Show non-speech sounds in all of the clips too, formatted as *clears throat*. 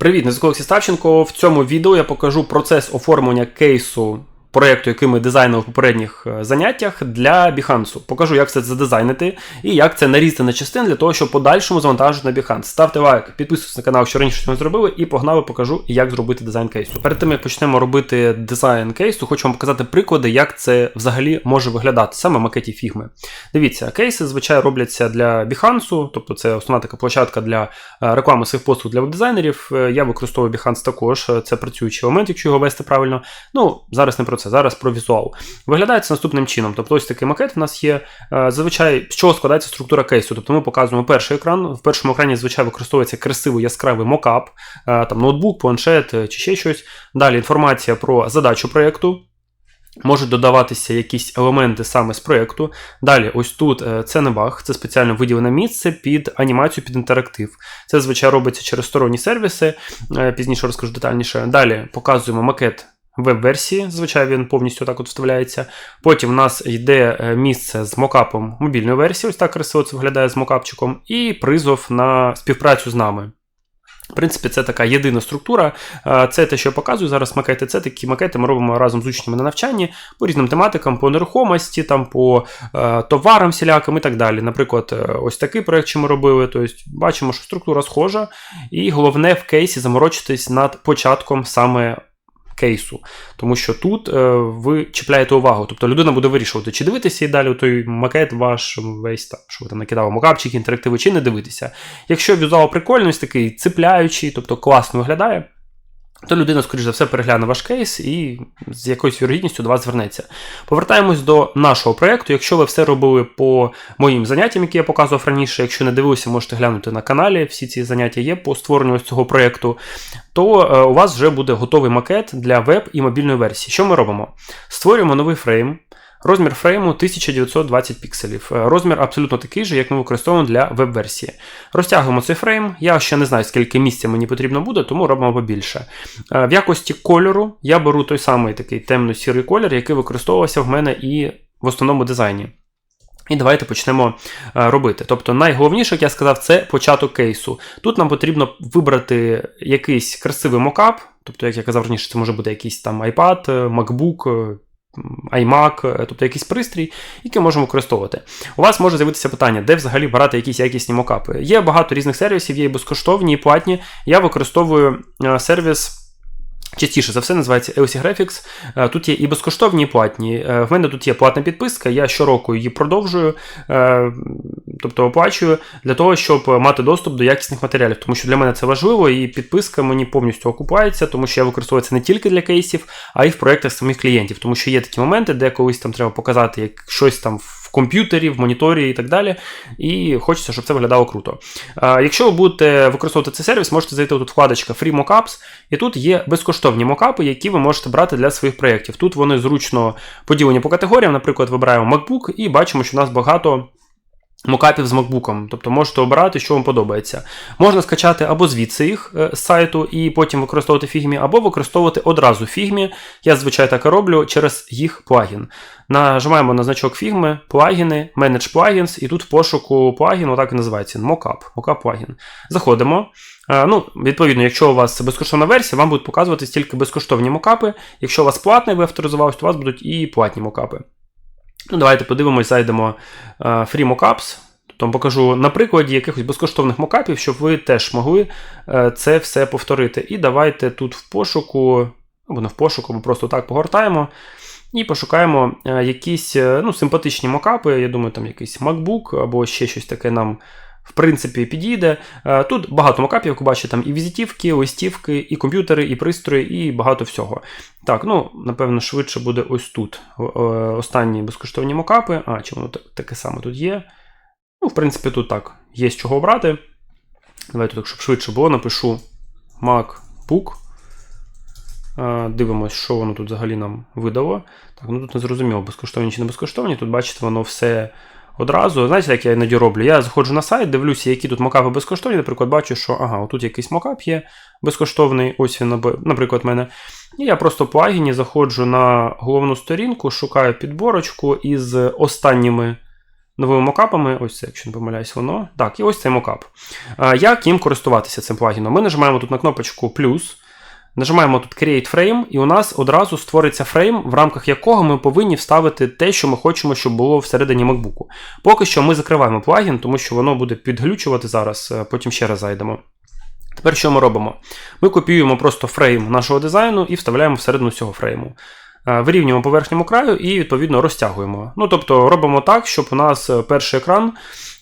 Привіт, Олексій Ставченко. В цьому відео я покажу процес оформлення кейсу проєкту, який ми дизайнили в попередніх е, заняттях для Behance. Покажу, як це задизайнити і як це нарізати на частини для того, щоб подальшому завантажити на Behance. Ставте лайк, підписуйтесь на канал, що раніше цього зробили, і погнали, покажу, як зробити дизайн кейсу. Перед тим як почнемо робити дизайн кейсу, хочу вам показати приклади, як це взагалі може виглядати саме в макеті фігми. Дивіться, кейси звичайно робляться для Behance, тобто це основна така площадка для е, реклами своїх послуг для веб-дизайнерів. Е, Я використовую Behance також. Це працюючий елемент, якщо його вести правильно. Ну, зараз не про це, зараз про візуал. Виглядає це наступним чином. Тобто, ось такий макет у нас є. Е, Зазвичай з чого складається структура кейсу. Тобто ми показуємо перший екран. В першому екрані звичайно використовується красивий яскравий мокап, е, там ноутбук, планшет е, чи ще щось. Далі інформація про задачу проєкту. Можуть додаватися якісь елементи саме з проєкту. Далі, ось тут це не баг, це спеціально виділене місце під анімацію, під інтерактив. Це зазвичай робиться через сторонні сервіси, пізніше розкажу детальніше. Далі показуємо макет веб-версії, звичайно, він повністю так от вставляється. Потім в нас йде е, місце з мокапом мобільної версії, ось так красиво виглядає з мокапчиком, і призов на співпрацю з нами. В принципі, це така єдина структура. Е, Це те, що я показую зараз макети. Це такі макети ми робимо разом з учнями на навчанні по різним тематикам, по нерухомості, там, по е, товарам всіляким і так далі. Наприклад, ось такий проєкт, що ми робили. Тобто, бачимо, що структура схожа, і головне в кейсі заморочитись над початком саме кейсу. Тому що тут е, ви чіпляєте увагу. Тобто людина буде вирішувати, чи дивитися і далі той макет ваш весь там, що ви там накидали мокапчики, інтерактиви, чи не дивитися. Якщо візуал прикольний, такий цепляючий, тобто класно виглядає. То людина, скоріш за все, перегляне ваш кейс і з якоюсь вірогідністю до вас звернеться. Повертаємось до нашого проєкту. Якщо ви все робили по моїм заняттям, які я показував раніше, якщо не дивилися, можете глянути на каналі. Всі ці заняття є по створенню ось цього проєкту, то е, у вас вже буде готовий макет для веб і мобільної версії. Що ми робимо? Створюємо новий фрейм. Розмір фрейму 1920 пікселів. Е, Розмір абсолютно такий же, як ми використовуємо для веб-версії. Розтягуємо цей фрейм. Я ще не знаю, скільки місця мені потрібно буде, тому робимо побільше. Е, В якості кольору я беру той самий такий темно-сірий колір, який використовувався в мене і в основному дизайні. І давайте почнемо е, робити. Тобто, найголовніше, як я сказав, це початок кейсу. Тут нам потрібно вибрати якийсь красивий мокап, тобто, як я казав раніше, це може бути якийсь там iPad, MacBook, iMac, тобто якийсь пристрій, який можемо використовувати. У вас може з'явитися питання, де взагалі брати якісь якісні мокапи. Є багато різних сервісів, є і безкоштовні, і платні. Я використовую е, сервіс. Частіше за все називається EOS Graphics. Е, Тут є і безкоштовні, і платні. Е, В мене тут є платна підписка, я щороку її продовжую, е, тобто оплачую для того, щоб мати доступ до якісних матеріалів. Тому що для мене це важливо, і підписка мені повністю окупається, тому що я використовую це не тільки для кейсів, а й в проєктах самих клієнтів. Тому що є такі моменти, де колись там треба показати як щось там в комп'ютері, в моніторі і так далі. І хочеться, щоб це виглядало круто. Якщо ви будете використовувати цей сервіс, можете зайти тут вкладочка Free Mockups, і тут є безкоштовні мокапи, які ви можете брати для своїх проєктів. Тут вони зручно поділені по категоріям. Наприклад, вибираємо MacBook і бачимо, що в нас багато. Мокапів з макбуком, тобто можете обирати, що вам подобається. Можна скачати або звідси їх е, з сайту і потім використовувати фігмі, або використовувати одразу фігмі. Я звичайно так і роблю через їх плагін. Нажимаємо на значок фігми, плагіни, Manage Plugins, і тут в пошуку плагін, отак і називається Mockup, Mockup плагін. Заходимо. Е, Ну, Відповідно, якщо у вас безкоштовна версія, вам будуть показуватись тільки безкоштовні мокапи. Якщо у вас платний, ви авторизувалися, то у вас будуть і платні мокапи. Ну, Давайте подивимось, зайдемо uh, Free Mockups. Тобто покажу на прикладі якихось безкоштовних мокапів, щоб ви теж могли uh, це все повторити. І давайте тут в пошуку, або не в пошуку, або просто так погортаємо. І пошукаємо uh, якісь ну, симпатичні мокапи. Я думаю, там якийсь MacBook або ще щось таке нам. В принципі, підійде. Тут багато мокапів, як ви бачите, там і візитівки, листівки, і комп'ютери, і пристрої, і багато всього. Так, ну, напевно, швидше буде ось тут. Останні безкоштовні мокапи. А, чи воно таке саме тут є? Ну, в принципі, тут так. Є з чого обрати. Давайте так, щоб швидше було, напишу MacBook. Дивимось, що воно тут взагалі нам видало. Так, ну тут не зрозуміло, безкоштовні чи не безкоштовні. Тут, бачите, воно все одразу. Знаєте, як я іноді роблю? Я заходжу на сайт, дивлюся, які тут мокапи безкоштовні. Наприклад, бачу, що ага, тут якийсь мокап є безкоштовний, ось він, наприклад, в мене. І я просто в плагіні заходжу на головну сторінку, шукаю підборочку із останніми новими мокапами. Ось це, якщо не помиляюсь, воно. Так, і ось цей мокап. Е, Як їм користуватися цим плагіном? Ми нажимаємо тут на кнопочку плюс. Нажимаємо тут Create Frame, і у нас одразу створиться фрейм, в рамках якого ми повинні вставити те, що ми хочемо, щоб було всередині MacBook. Поки що ми закриваємо плагін, тому що воно буде підглючувати зараз, е, потім ще раз зайдемо. Тепер що ми робимо? Ми копіюємо просто фрейм нашого дизайну і вставляємо всередину цього фрейму. Е, Вирівнюємо по верхньому краю і, відповідно, розтягуємо. Ну, тобто робимо так, щоб у нас е, перший екран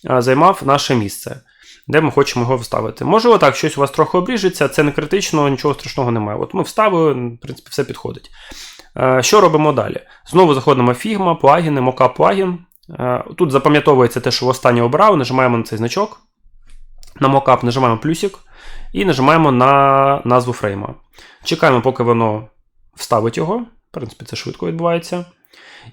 займав наше місце, де ми хочемо його вставити. Можливо, так, щось у вас трохи обріжеться, це не критично, нічого страшного немає. От ми вставили, в принципі, все підходить. Е, Що робимо далі? Знову заходимо в Figma, плагіни, Mockup плагін. Е, Тут запам'ятовується те, що в останнє обрав, нажимаємо на цей значок. На Mockup нажимаємо плюсик і нажимаємо на назву фрейма. Чекаємо, поки воно вставить його. В принципі, це швидко відбувається.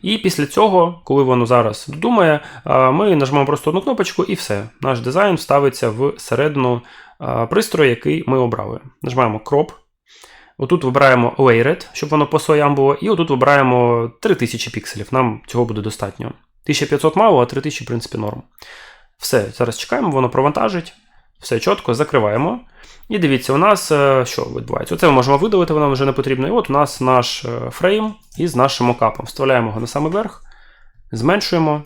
І після цього, коли воно зараз додумає, ми нажмемо просто одну кнопочку і все. Наш дизайн вставиться в середину пристрою, який ми обрали. Нажимаємо Crop. Отут вибираємо Layered, щоб воно по слоям було, і отут вибираємо 3000 пікселів. Нам цього буде достатньо. 1500 мало, а 3000, в принципі, норм. Все, зараз чекаємо, воно провантажить. Все чітко, закриваємо. І дивіться, у нас е, що відбувається? Оце ми можемо видалити, воно вже не потрібно. І от у нас наш е, фрейм із нашим мокапом. Вставляємо його на самий верх, зменшуємо.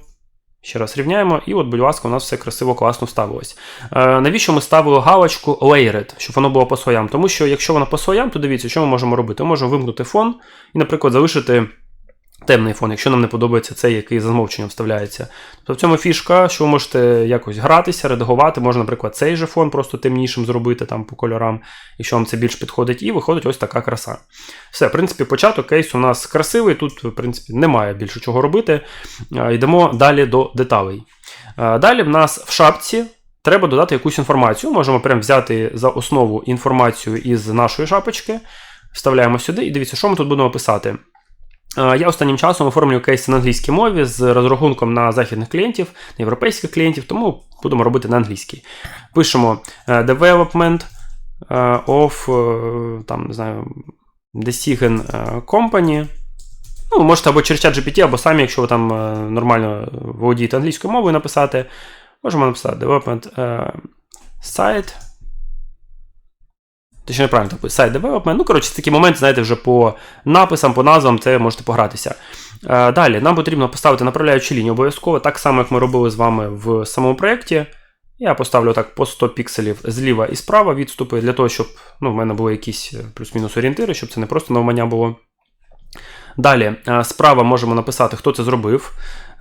Ще раз рівняємо, і от, будь ласка, у нас все красиво, класно ставилось. Е, навіщо ми ставили галочку Layered, щоб воно було по слоям? Тому що якщо воно по слоям, то дивіться, що ми можемо робити? Ми можемо вимкнути фон і, наприклад, залишити темний фон, якщо нам не подобається цей, який за замовченням вставляється. Тобто в цьому фішка, що ви можете якось гратися, редагувати, можна, наприклад, цей же фон просто темнішим зробити там по кольорам, якщо вам це більш підходить, і виходить ось така краса. Все, в принципі, початок кейс у нас красивий, тут, в принципі, немає більше чого робити. Йдемо далі до деталей. Далі в нас в шапці. Треба додати якусь інформацію. Можемо прямо взяти за основу інформацію із нашої шапочки, вставляємо сюди і дивіться, що ми тут будемо писати. Е, Я останнім часом оформлюю кейси на англійській мові з розрахунком на західних клієнтів, на європейських клієнтів, тому будемо робити на англійській. Пишемо е, development е, of там, не знаю, Decision Company. Ну, можете або через GPT, або самі, якщо ви там нормально володієте англійською мовою, написати. Можемо написати development site. Точно неправильно так сайт development. Ну, коротше, такий момент, знаєте, вже по написам, по назвам, це можете погратися. Е, Далі, нам потрібно поставити направляючу лінію обов'язково, так само, як ми робили з вами в самому проєкті. Я поставлю так по 100 пікселів зліва і справа відступи, для того, щоб ну, в мене були якісь е, плюс-мінус орієнтири, щоб це не просто навмання було. Далі, е, справа можемо написати, хто це зробив.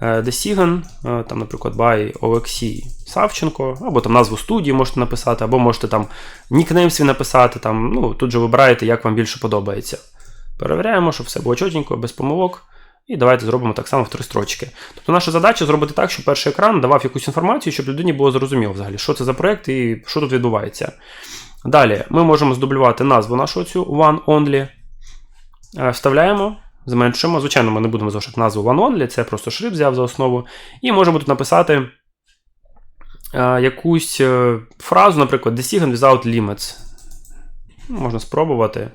Е, Decision, е, там, наприклад, by Олексій Савченко, або там назву студії можете написати, або можете там нікнейм свій написати. Там, ну, Тут же вибираєте, як вам більше подобається. Перевіряємо, щоб все було чотенько, без помилок. І давайте зробимо так само в три строчки. Тобто наша задача зробити так, щоб перший екран давав якусь інформацію, щоб людині було зрозуміло взагалі, що це за проєкт і що тут відбувається. Далі ми можемо здублювати назву нашу цю One Only. Е, Вставляємо, зменшуємо. Звичайно, ми не будемо залишати назву One Only, це просто шрифт взяв за основу. І можемо тут написати е, якусь е, фразу, наприклад, Decision without limits. Можна спробувати,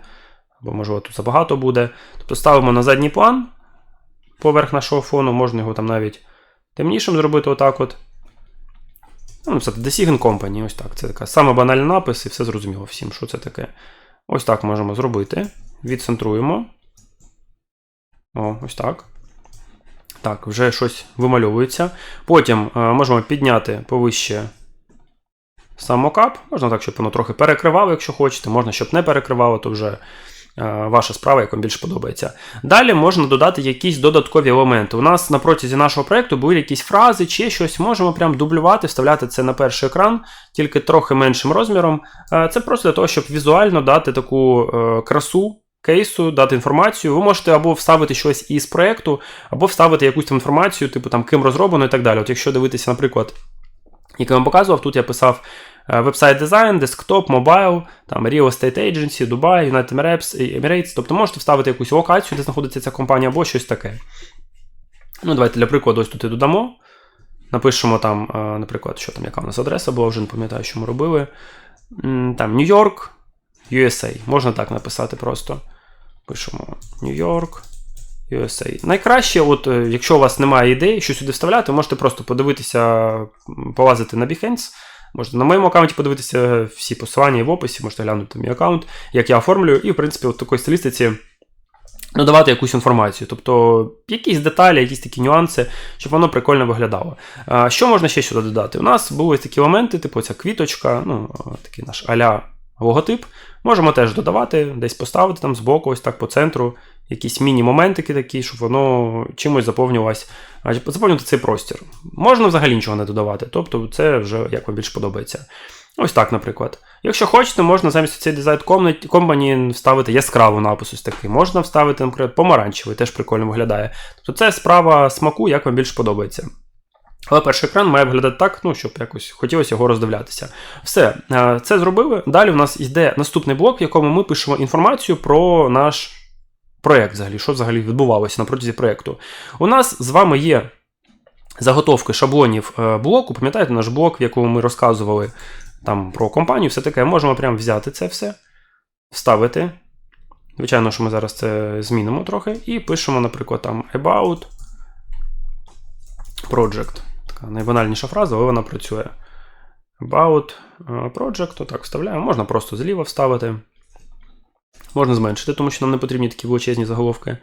або можливо тут забагато буде. Тобто ставимо на задній план поверх нашого фону, можна його там навіть темнішим зробити отак от. Ну, це Decision Company, ось так. Це така саме банальний напис, і все зрозуміло всім, що це таке. Ось так можемо зробити. Відцентруємо. О, ось так. Так, вже щось вимальовується. Потім е, можемо підняти повище сам мокап. Можна так, щоб воно трохи перекривало, якщо хочете. Можна, щоб не перекривало, то вже е, ваша справа, як вам більше подобається. Далі можна додати якісь додаткові елементи. У нас на протязі нашого проєкту були якісь фрази чи щось. Можемо прям дублювати, вставляти це на перший екран, тільки трохи меншим розміром. Е, Це просто для того, щоб візуально дати таку е, красу. Кейсу, дати інформацію, ви можете або вставити щось із проєкту, або вставити якусь там інформацію, типу там ким розроблено і так далі. От якщо дивитися, наприклад, який я вам показував, тут я писав е, вебсайт дизайн, десктоп, мобайл, там Real Estate Agency, Dubai, United Emirates, Emirates. Тобто можете вставити якусь локацію, де знаходиться ця компанія, або щось таке. Ну, давайте для прикладу, ось тут і додамо. Напишемо там, е, наприклад, що там, яка у нас адреса була, вже не пам'ятаю, що ми робили. Там Нью-Йорк, USA. Можна так написати просто. Пишемо Нью-Йорк, USA. Найкраще, от, е, якщо у вас немає ідей, що сюди вставляти, можете просто подивитися, полазити на Behance. Можете на моєму аккаунті подивитися всі посилання в описі, можете глянути мій аккаунт, як я оформлюю, і, в принципі, в такій стилістиці надавати якусь інформацію. Тобто якісь деталі, якісь такі нюанси, щоб воно прикольно виглядало. Що можна ще сюди додати? У нас були такі моменти, типу ця квіточка, ну, такий наш аля логотип. Можемо теж додавати, десь поставити там збоку, ось так по центру, якісь міні-моментики такі, щоб воно чимось заповнювалось, заповнювати цей простір. Можна взагалі нічого не додавати, тобто це вже як вам більш подобається. Ось так, наприклад. Якщо хочете, можна замість цієї дизайн компані вставити яскравий напис ось такий. Можна вставити, наприклад, помаранчевий, теж прикольно виглядає. Тобто це справа смаку, як вам більш подобається. Але перший екран має виглядати так, ну, щоб якось хотілося його роздивлятися. Все, е, це зробили. Далі у нас йде наступний блок, в якому ми пишемо інформацію про наш проєкт, взагалі, що взагалі відбувалося на протязі проєкту. У нас з вами є заготовки шаблонів е, блоку. Пам'ятаєте наш блок, в якому ми розказували там про компанію, все таке. Можемо прямо взяти це все, вставити. Звичайно, що ми зараз це змінимо трохи. І пишемо, наприклад, там about project. Така найбанальніша фраза, але вона працює. About е, project, отак вставляємо. Можна просто зліва вставити. Можна зменшити, тому що нам не потрібні такі величезні заголовки.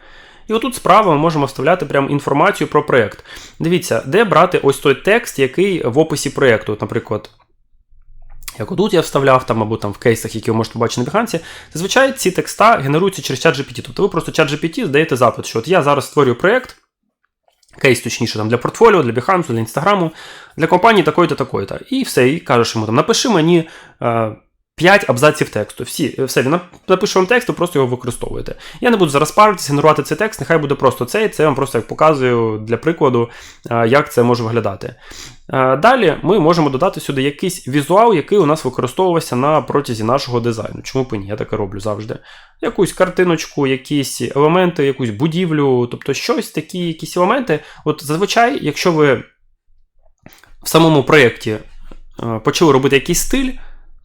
І отут справа ми можемо вставляти прямо інформацію про проєкт. Дивіться, де брати ось той текст, який в описі проєкту. Наприклад, як отут я вставляв, там, або там в кейсах, які ви можете побачити на Behance, зазвичай ці текста генеруються через чат GPT. Тобто ви просто чат GPT здаєте запит, що от я зараз створюю проєкт, кейс, точніше, там, для портфоліо, для Behance, для Інстаграму, для компанії такої-то, такої-то. І все, і кажеш йому, там, напиши мені. Е, 5 абзаців тексту. Всі, все, він напише вам текст, ви просто його використовуєте. Я не буду зараз паритися, генерувати цей текст, нехай буде просто цей. Це я вам просто як показую для прикладу, як це може виглядати. Далі ми можемо додати сюди якийсь візуал, який у нас використовувався на протязі нашого дизайну. Чому б ні? Я таке роблю завжди. Якусь картиночку, якісь елементи, якусь будівлю, тобто щось такі, якісь елементи. От зазвичай, якщо ви в самому проєкті почали робити якийсь стиль.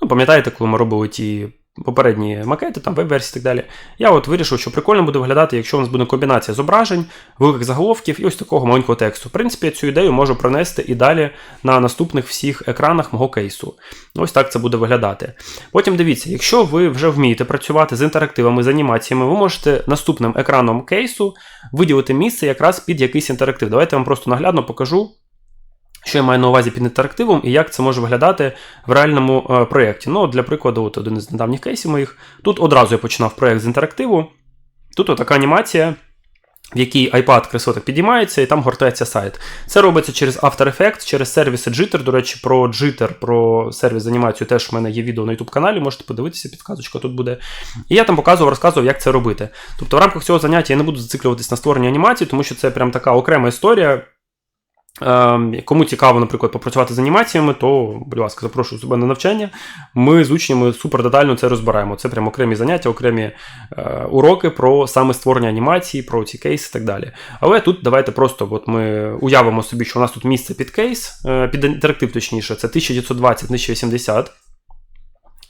Ну, пам'ятаєте, коли ми робили ті попередні макети, там веб-версії і так далі. Я от вирішив, що прикольно буде виглядати, якщо у нас буде комбінація зображень, великих заголовків і ось такого маленького тексту. В принципі, я цю ідею можу пронести і далі на наступних всіх екранах мого кейсу. Ось так це буде виглядати. Потім дивіться, якщо ви вже вмієте працювати з інтерактивами, з анімаціями, ви можете наступним екраном кейсу виділити місце якраз під якийсь інтерактив. Давайте я вам просто наглядно покажу. Що я маю на увазі під інтерактивом і як це може виглядати в реальному е, проєкті. Ну, Для прикладу, от один із недавніх кейсів моїх. Тут одразу я починав проєкт з інтерактиву. Тут така анімація, в якій iPad красиво підіймається і там гортається сайт. Це робиться через After Effects, через сервіси Jitter. До речі, про Jitter, про сервіс з анімацією теж в мене є відео на YouTube каналі, можете подивитися, підказочка тут буде. І я там показував, розказував, як це робити. Тобто в рамках цього заняття я не буду зациклюватись на створенні анімації, тому що це прям така окрема історія. Ем, кому цікаво, наприклад, попрацювати з анімаціями, то, будь ласка, запрошую себе на навчання. Ми з учнями супер детально це розбираємо. Це прямо окремі заняття, окремі е, уроки про саме створення анімації, про ці кейси і так далі. Але тут давайте просто от ми уявимо собі, що у нас тут місце під кейс, е, під інтерактив, точніше, це 1920 1080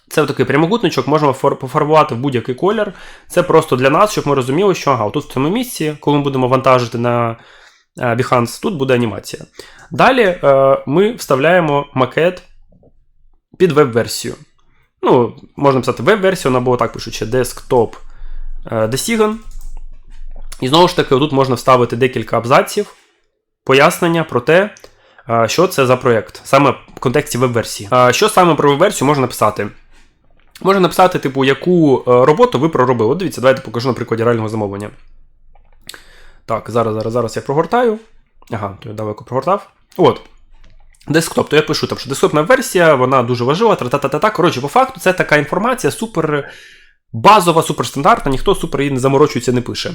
Це такий прямокутничок, можемо пофарбувати в будь-який колір. Це просто для нас, щоб ми розуміли, що ага, тут в цьому місці, коли ми будемо вантажити на. Е, Behance, тут буде анімація. Далі е, ми вставляємо макет під веб-версію. Ну, Можна писати веб-версію, або так пишучи Desktop е, Decision. І знову ж таки, тут можна вставити декілька абзаців, пояснення про те, що це за проєкт, саме в контексті веб-версії. Що саме про веб-версію можна написати? Можна написати, типу, яку роботу ви проробили. Дивіться, давайте покажу на прикладі реального замовлення. Так, зараз, зараз, зараз я прогортаю. Ага, то я далеко прогортав. От. Десктоп, то я пишу, там, що десктопна версія, вона дуже важлива. Та-та-та-та. Коротше, по факту, це така інформація супер базова, суперстандартна, ніхто супер її не заморочується, не пише.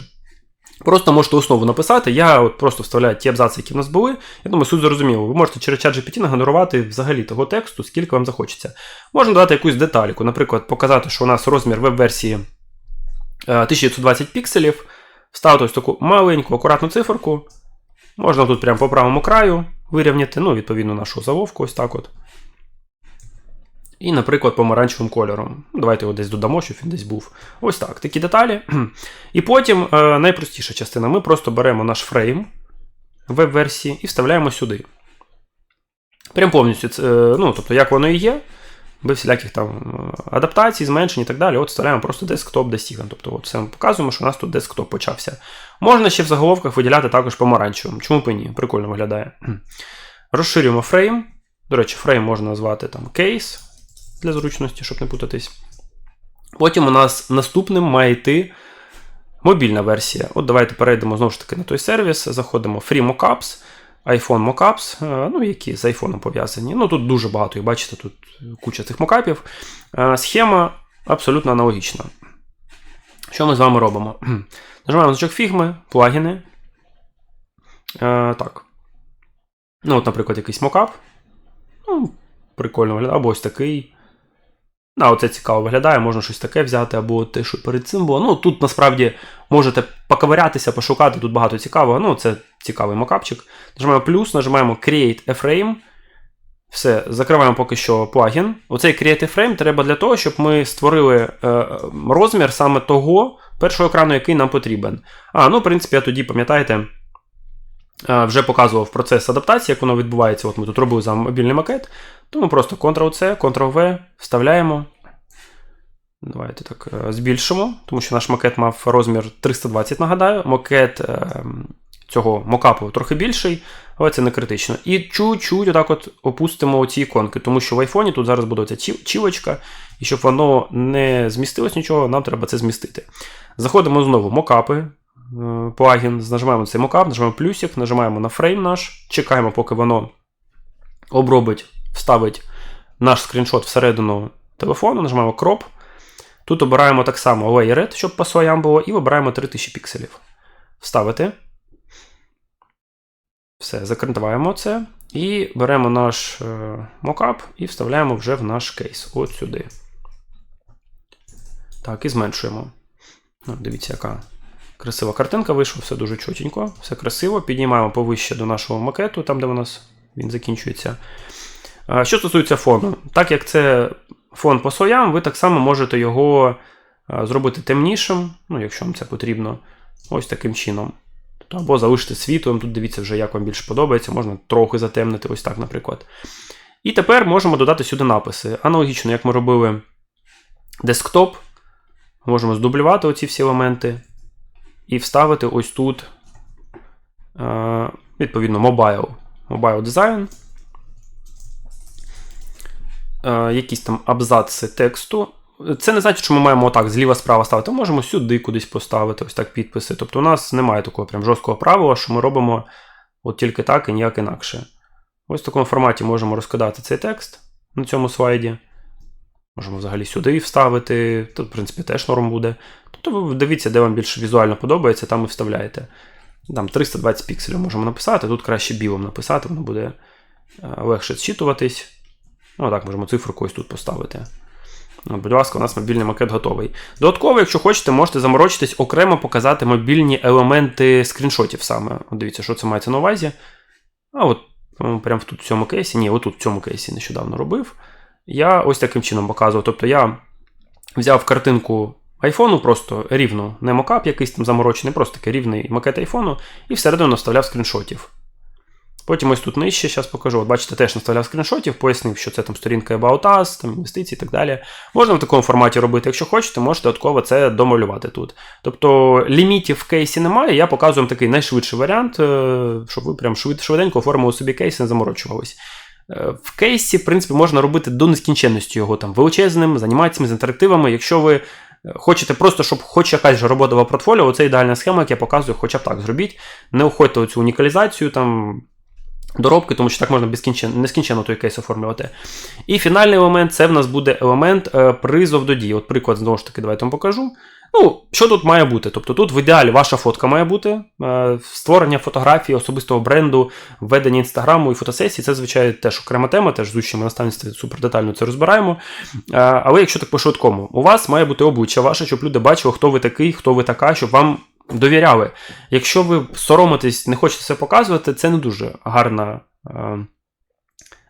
Просто можете основу написати. Я от просто вставляю ті абзаци, які в нас були. Я думаю, суть зрозуміло. Ви можете через чат GPT нагенерувати взагалі того тексту, скільки вам захочеться. Можна додати якусь детальку, наприклад, показати, що у нас розмір веб-версії 1920 е, пікселів. Ставити ось таку маленьку, акуратну циферку. Можна тут прямо по правому краю вирівняти, ну, відповідно, нашу заловку, ось так от. І, наприклад, помаранчевим кольором. Давайте його десь додамо, щоб він десь був. Ось так, такі деталі. *clears throat* І потім е, найпростіша частина. Ми просто беремо наш фрейм веб-версії і вставляємо сюди. Прям повністю, е, ну, тобто, як воно і є, без всіляких там е, адаптацій, зменшень і так далі. От вставляємо просто десктоп Destigan. Тобто, от все ми показуємо, що у нас тут десктоп почався. Можна ще в заголовках виділяти також помаранчевим. Чому б і ні? Прикольно виглядає. Розширюємо фрейм. До речі, фрейм можна назвати там кейс для зручності, щоб не путатись. Потім у нас наступним має йти мобільна версія. От давайте перейдемо знову ж таки на той сервіс, заходимо Free Mockups, iPhone Mockups, е, ну, які з iPhone пов'язані. Ну, тут дуже багато, і бачите, тут куча цих мокапів. Е, Схема абсолютно аналогічна. Що ми з вами робимо? *clears throat* Нажимаємо значок фігми, плагіни. Е, Так. Ну, от, наприклад, якийсь мокап. Ну, прикольно виглядає, або ось такий. А, оце цікаво виглядає, можна щось таке взяти, або те, що перед цим було. Ну, тут насправді можете поковирятися, пошукати, тут багато цікавого. Ну, це цікавий мокапчик. Нажимаємо плюс, нажимаємо Create a Frame. Все, закриваємо поки що плагін. Оцей Create a Frame треба для того, щоб ми створили е, розмір саме того першого екрану, який нам потрібен. А, ну, в принципі, я тоді, пам'ятаєте, вже показував процес адаптації, як воно відбувається. От ми тут робили за мобільний макет. Тому просто Ctrl-C, Ctrl-V, вставляємо. Давайте так е, збільшимо, тому що наш макет мав розмір 320, нагадаю. Макет е, цього мокапу трохи більший, але це не критично. І чуть-чуть отак от опустимо ці іконки, тому що в айфоні тут зараз буде чілочка, і щоб воно не змістилось нічого, нам треба це змістити. Заходимо знову мокапи. Е, Плагін, нажимаємо цей мокап, нажимаємо плюсик, нажимаємо на фрейм наш, чекаємо, поки воно обробить, вставить наш скріншот всередину телефону, нажимаємо Crop. Тут обираємо так само Layered, щоб по слоям було, і вибираємо 3000 пікселів. Вставити. Все, закриваємо це. І беремо наш е, мокап і вставляємо вже в наш кейс. От сюди. Так, і зменшуємо. Ну, Дивіться, яка красива картинка вийшла, все дуже чотенько, все красиво. Піднімаємо повище до нашого макету, там, де у нас він закінчується. Що стосується фону, так як це фон по слоям, ви так само можете його зробити темнішим, ну, якщо вам це потрібно, ось таким чином. Тобто, або залишити світлом, тут дивіться, вже як вам більше подобається, можна трохи затемнити, ось так, наприклад. І тепер можемо додати сюди написи. Аналогічно, як ми робили десктоп, можемо здублювати оці всі елементи і вставити ось тут, відповідно, Mobile, Mobile Design. Якісь там абзаци тексту. Це не значить, що ми маємо отак зліва-справа ставити. Ми можемо сюди кудись поставити, ось так підписи. Тобто у нас немає такого прям жорсткого правила, що ми робимо от тільки так і ніяк інакше. Ось в такому форматі можемо розкидати цей текст на цьому слайді. Можемо взагалі сюди вставити. Тут, в принципі, теж норм буде. Тобто ви дивіться, де вам більше візуально подобається, там і вставляєте. Там 320 пікселів можемо написати, тут краще білим написати, воно буде легше зчитуватись. Ну, так, можемо цифру ось тут поставити. Ну, Будь ласка, у нас мобільний макет готовий. Додатково, якщо хочете, можете заморочитись, окремо показати мобільні елементи скріншотів саме. От Дивіться, що це мається на увазі. А от прямо тут в цьому кейсі, ні, отут в цьому кейсі нещодавно робив. Я ось таким чином показував. Тобто я взяв картинку айфону, просто рівну, не мокап якийсь там заморочений, просто такий рівний макет айфону, і всередину наставляв скріншотів. Потім ось тут нижче, зараз покажу. От бачите, теж наставляв скріншотів, пояснив, що це там сторінка About Us, там інвестиції і так далі. Можна в такому форматі робити. Якщо хочете, можете додатково це домалювати тут. Тобто лімітів в кейсі немає, я показую вам такий найшвидший варіант, е, щоб ви прям швиденько оформили собі кейс і не заморочувались. Е, в кейсі, в принципі, можна робити до нескінченності його там величезним, з анімаціями, з інтерактивами. Якщо ви е, хочете просто, щоб хоч якась робота в портфоліо, це ідеальна схема, як я показую, хоча б так зробіть. Не уходьте у цю унікалізацію там доробки, тому що так можна безкінченно, нескінченно той кейс оформлювати. І фінальний елемент це в нас буде елемент е, призов до дії. От приклад, знову ж таки, давайте вам покажу. Ну, що тут має бути? Тобто тут в ідеалі ваша фотка має бути, е, створення фотографії, особистого бренду, введення інстаграму і фотосесії це, звичайно, теж окрема тема, теж з учнями наставництві супер детально це розбираємо. Е, але якщо так по-швидкому, у вас має бути обличчя ваше, щоб люди бачили, хто ви такий, хто ви така, щоб вам довіряли. Якщо ви соромитесь, не хочете це показувати, це не дуже гарна.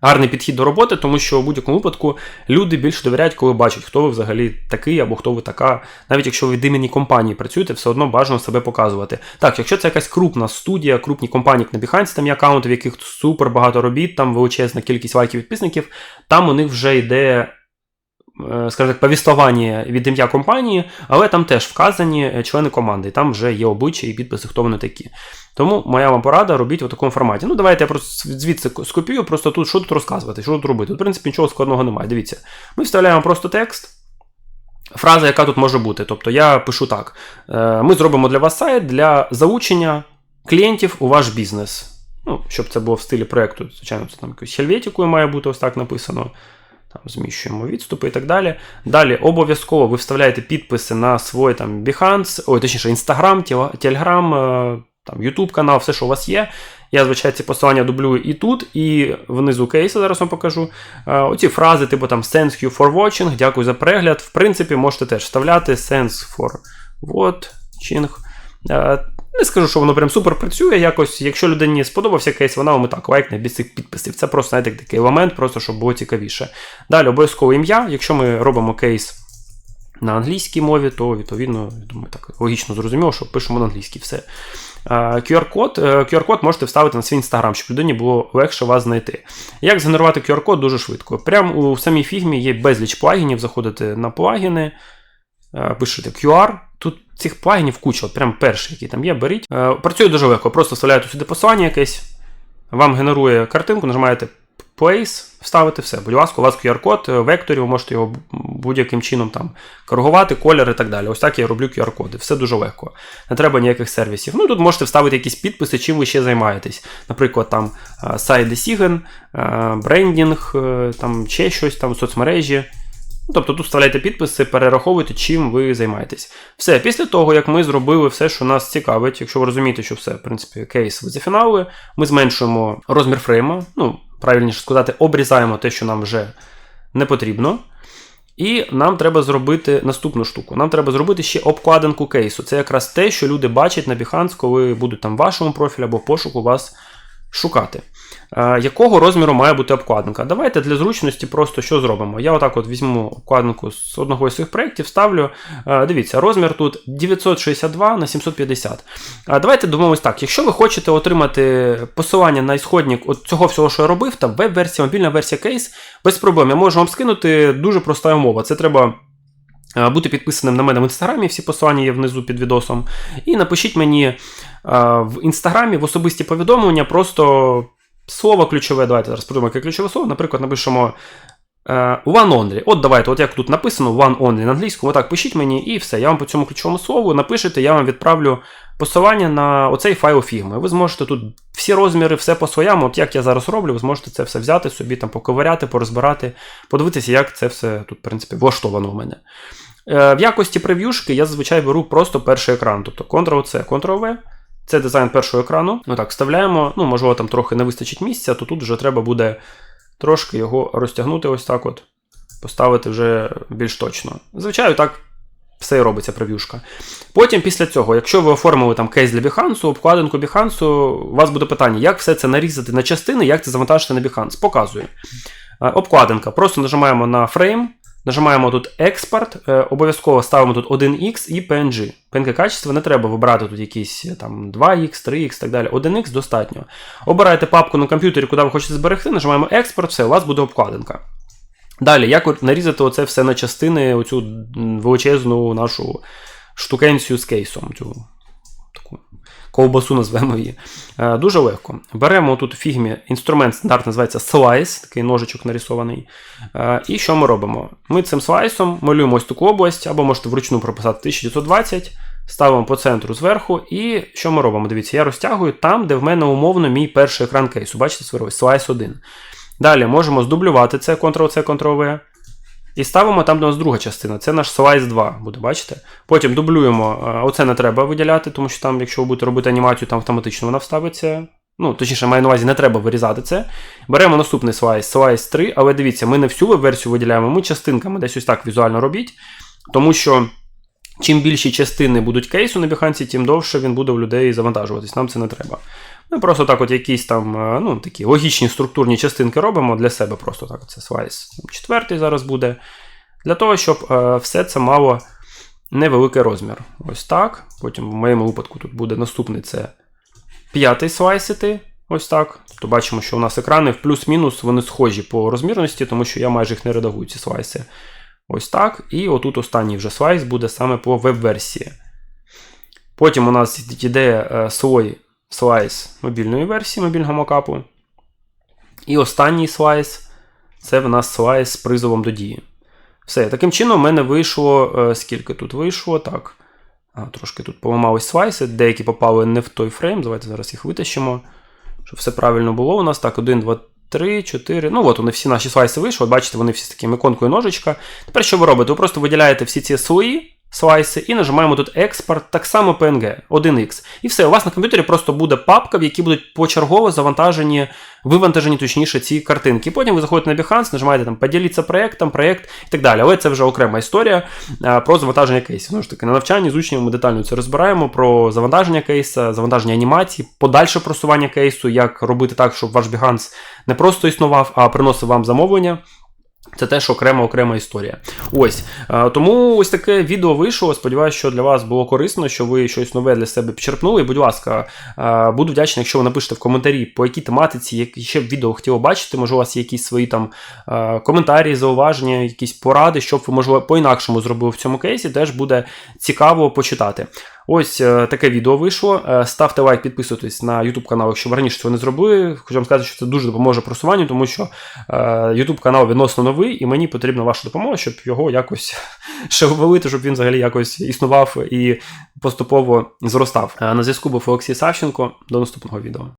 Гарний підхід до роботи, тому що в будь-якому випадку люди більше довіряють, коли бачать, хто ви взагалі такий або хто ви така. Навіть якщо ви від імені компанії працюєте, все одно бажано себе показувати. Так, якщо це якась крупна студія, крупні компанії як на Behance, там є аккаунти, в яких супер багато робіт, там величезна кількість лайків підписників, там у них вже йде. Е, Скажімо так, повістування від ім'я компанії, але там теж вказані е, члени команди, і там вже є обличчя і підписи, хто вони такі. Тому моя вам порада робіть в такому форматі. Ну, давайте я просто звідси скопію, просто тут що тут розказувати, що тут робити. Тут, в принципі, нічого складного немає. Дивіться. Ми вставляємо просто текст. Фраза, яка тут може бути. Тобто я пишу так: е, ми зробимо для вас сайт для залучення клієнтів у ваш бізнес. Ну, щоб це було в стилі проєкту, звичайно, це там якоюсь хельветікою має бути ось так написано. Там зміщуємо відступи і так далі. Далі обов'язково ви вставляєте підписи на свій там Behance, ой, точніше, Instagram, Telegram, е, там YouTube канал, все, що у вас є. Я, звичайно, ці посилання дублюю і тут, і внизу кейсу зараз вам покажу. Е, Оці фрази, типу там thank you for watching, дякую за перегляд. В принципі, можете теж вставляти thanks for watching. Не скажу, що воно прям супер працює. Якось, якщо людині сподобався кейс, вона вам і так лайкне без цих підписів. Це просто знаєте, такий елемент, просто щоб було цікавіше. Далі обов'язково ім'я. Якщо ми робимо кейс на англійській мові, то відповідно, я думаю, так логічно зрозуміло, що пишемо на англійській все. Е, QR-код е, QR-код можете вставити на свій інстаграм, щоб людині було легше вас знайти. Як згенерувати QR-код дуже швидко. Прямо у самій фігмі є безліч плагінів, заходите на плагіни, е, пишете QR. Тут цих плагінів куча, от прям перший, який там є, беріть. Працює дуже легко, просто вставляєте сюди посилання якесь, вам генерує картинку, нажимаєте Place, вставити все. Будь ласка, у вас QR-код, векторі, ви можете його будь-яким чином там коригувати, колір і так далі. Ось так я роблю QR-коди. Все дуже легко. Не треба ніяких сервісів. Ну тут можете вставити якісь підписи, чим ви ще займаєтесь. Наприклад, там сайт Decision, брендінг, там ще щось там, соцмережі. Ну, Тобто тут вставляйте підписи, перераховуйте, чим ви займаєтесь. Все, після того, як ми зробили все, що нас цікавить, якщо ви розумієте, що все, в принципі, кейс ви зафіналили, ми зменшуємо розмір фрейма. ну, правильніше сказати, обрізаємо те, що нам вже не потрібно. І нам треба зробити наступну штуку. Нам треба зробити ще обкладинку кейсу. Це якраз те, що люди бачать на Behance, коли будуть там в вашому профілі або пошуку вас шукати. Е, якого розміру має бути обкладинка? Давайте для зручності просто що зробимо. Я отак от візьму обкладинку з одного із своїх проєктів, ставлю. Е, дивіться, розмір тут 962 на 750. Е, давайте домовимось так. Якщо ви хочете отримати посилання на ісходник от цього всього, що я робив, там веб-версія, мобільна версія кейс, без проблем. Я можу вам скинути дуже проста умова. Це треба. Бути підписаним на мене в інстаграмі, всі посилання є внизу під відосом. І напишіть мені в інстаграмі в особисті повідомлення просто слово ключове. Давайте зараз подумаємо, яке ключове слово. Наприклад, напишемо one only. От давайте, от як тут написано one only на англійському, отак пишіть мені і все. Я вам по цьому ключовому слову напишете, я вам відправлю посилання на оцей файл фігми. Ви зможете тут всі розміри, все по своєму, от як я зараз роблю, ви зможете це все взяти собі, там поковиряти, порозбирати, подивитися, як це все тут, в принципі, влаштовано у мене. Е, в якості прев'юшки я зазвичай беру просто перший екран, тобто Ctrl-C, Ctrl-V. Це дизайн першого екрану. Ну так, вставляємо. Ну, можливо, там трохи не вистачить місця, то тут вже треба буде трошки його розтягнути, ось так от, поставити вже більш точно. Звичайно, так все і робиться прев'юшка. Потім, після цього, якщо ви оформили там кейс для Behance, обкладинку Behance, у вас буде питання, як все це нарізати на частини, як це завантажити на Behance. Показую. Е, обкладинка. Просто нажимаємо на фрейм. Нажимаємо тут експорт, е, обов'язково ставимо тут 1x і PNG. PNG качество не треба вибирати тут якісь е, там 2x, 3x і так далі. 1x достатньо. Обираєте папку на комп'ютері, куди ви хочете зберегти, нажимаємо експорт, все, у вас буде обкладинка. Далі, як нарізати оце все на частини, оцю величезну нашу штукенцію з кейсом. Цю таку ковбасу назвемо її. Е, дуже легко. Беремо тут в фігмі інструмент стандарт називається Slice, такий ножичок нарисований. Е, і що ми робимо? Ми цим слайсом малюємо ось таку область, або можете вручну прописати 1920, ставимо по центру зверху. І що ми робимо? Дивіться, я розтягую там, де в мене умовно мій перший екран кейсу. Бачите, ось Slice 1. Далі можемо здублювати це Ctrl-C, Ctrl-V. І ставимо там, де у нас друга частина. Це наш Slice 2 буде, бачите? Потім дублюємо. Оце не треба виділяти, тому що там, якщо ви будете робити анімацію, там автоматично вона вставиться. Ну, точніше, маю на увазі, не треба вирізати це. Беремо наступний Slice, Slice 3, але дивіться, ми не всю веб-версію виділяємо, ми частинками десь ось так візуально робіть. Тому що чим більші частини будуть кейсу на Behance, тим довше він буде у людей завантажуватись. Нам це не треба. Ми просто так от якісь там е, ну, такі логічні структурні частинки робимо для себе. Просто так. Це слайс четвертий зараз буде. Для того, щоб е, все це мало невеликий розмір. Ось так. Потім в моєму випадку тут буде наступний це п'ятий слайсити. Ось так. То бачимо, що у нас екрани в плюс-мінус вони схожі по розмірності, тому що я майже їх не редагую, ці слайси. Ось так. І отут останній вже слайс буде саме по веб-версії. Потім у нас йде е, слой слайс мобільної версії мобільного мокапу. І останній слайс це в нас слайс з призовом до дії. Все, таким чином, в мене вийшло. е, Скільки тут вийшло? Так. Трошки тут поламались слайси, деякі попали не в той фрейм. Давайте зараз їх витащимо, щоб все правильно було у нас. Так, 1, 2, 3, 4. Ну от вони всі наші слайси вийшли. Бачите, вони всі з такими іконкою ножичка. Тепер що ви робите? Ви просто виділяєте всі ці слої. Слайси і нажимаємо тут експорт, так само PNG 1x. І все, у вас на комп'ютері просто буде папка, в якій будуть почергово завантажені, вивантажені точніше ці картинки. Потім ви заходите на Behance, нажимаєте там поділитися проєктом, проєкт і так далі. Але це вже окрема історія про завантаження кейсів. Ну ж таки, на навчанні з учнями ми детально це розбираємо про завантаження кейса, завантаження анімації, подальше просування кейсу, як робити так, щоб ваш Behance не просто існував, а приносив вам замовлення. Це теж окрема окрема історія. Ось е, тому ось таке відео вийшло. Сподіваюся, що для вас було корисно, що ви щось нове для себе підчерпнули. Будь ласка, е, буду вдячний, якщо ви напишете в коментарі, по якій тематиці, які ще б відео хотіло бачити. Може, у вас є якісь свої там е, коментарі, зауваження, якісь поради, щоб ви, можливо, по-інакшому зробили в цьому кейсі. Теж буде цікаво почитати. Ось е, таке відео вийшло. Е, ставте лайк, підписуйтесь на YouTube канал, якщо ви раніше цього не зробили. Хочу вам сказати, що це дуже допоможе просуванню, тому що е, YouTube канал відносно новий, і мені потрібна ваша допомога, щоб його якось *laughs* ще ввелити, щоб він взагалі якось існував і поступово зростав. На зв'язку був Олексій Савченко. До наступного відео.